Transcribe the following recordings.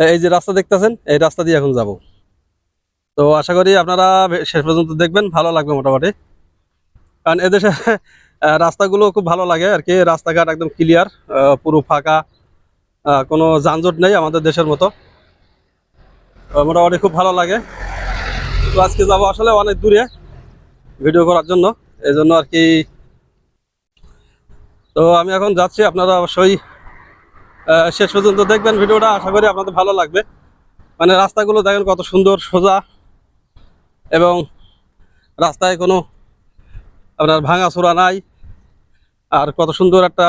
এই যে রাস্তা দেখতেছেন, এই রাস্তা দিয়ে এখন যাব। তো আশা করি আপনারা শেষ পর্যন্ত দেখবেন, ভালো লাগবে মোটামুটি। কারণ এদেশে রাস্তাগুলো খুব ভালো লাগে আর কি, রাস্তাঘাট একদম ক্লিয়ার পুরো ফাঁকা কোনো যানজট নেই আমাদের দেশের মতো। মোটামুটি খুব ভালো লাগে। তো আজকে যাব আসলে অনেক দূরে ভিডিও করার জন্য এই জন্য আর কি। তো আমি এখন যাচ্ছি, আপনারা অবশ্যই শেষ পর্যন্ত দেখবেন ভিডিওটা। আশা করি আপনাদের ভালো লাগবে। মানে রাস্তাগুলো দেখেন কত সুন্দর, সোজা। এবং রাস্তায় কোনো আপনার ভাঙা চোরা নাই। আর কত সুন্দর একটা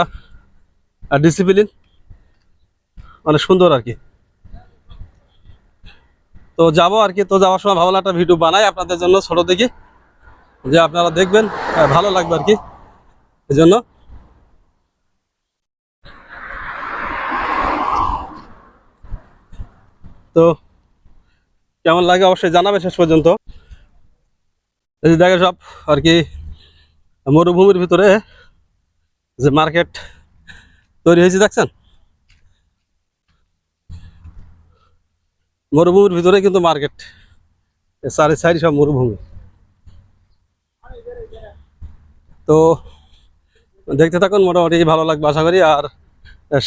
ডিসিপ্লিন মানে সুন্দর আর কি। তো যাব আর কি। তো যাওয়ার সময় ভালো একটা ভিডিও বানাই আপনাদের জন্য ছোট দেখি। যে আপনারা দেখবেন ভালো লাগবে আর কি। এই জন্য তো কেমন লাগে অবশ্যই জানাবে শেষ পর্যন্ত। এই যে দেখে সব, আর কি, মরুভূমির ভিতরে যে মার্কেট তৈরি হয়েছে, দেখছেন? মরুভূমির ভিতরে কিন্তু মার্কেট। চারি সাইড সব মরুভূমি। তো দেখতে থাকুন, মোটামুটি ভালো লাগবে আশা করি, আর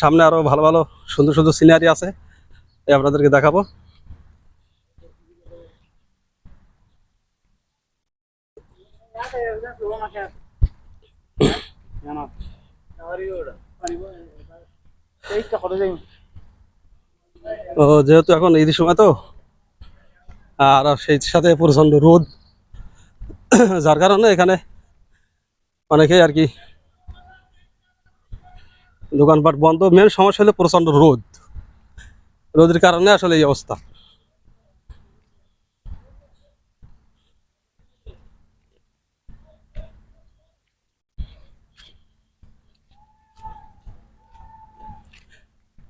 সামনে আরও ভালো ভালো সুন্দর সুন্দর সিনারি আছে। আপনাদেরকে দেখাবো। ও, যেহেতু এখন ঈদের সময় তো, আর সেই সাথে প্রচণ্ড রোদ, যার কারণে এখানে অনেকেই আর কি দোকানপাট বন্ধ। মেন সমস্যা হলো প্রচণ্ড রোদ। রোদের কারণে আসলে এই অবস্থা।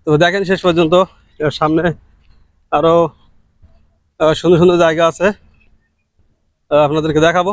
তো দেখেন শেষ পর্যন্ত সামনে আরও সুন্দর সুন্দর জায়গা আছে। আপনাদেরকে দেখাবো।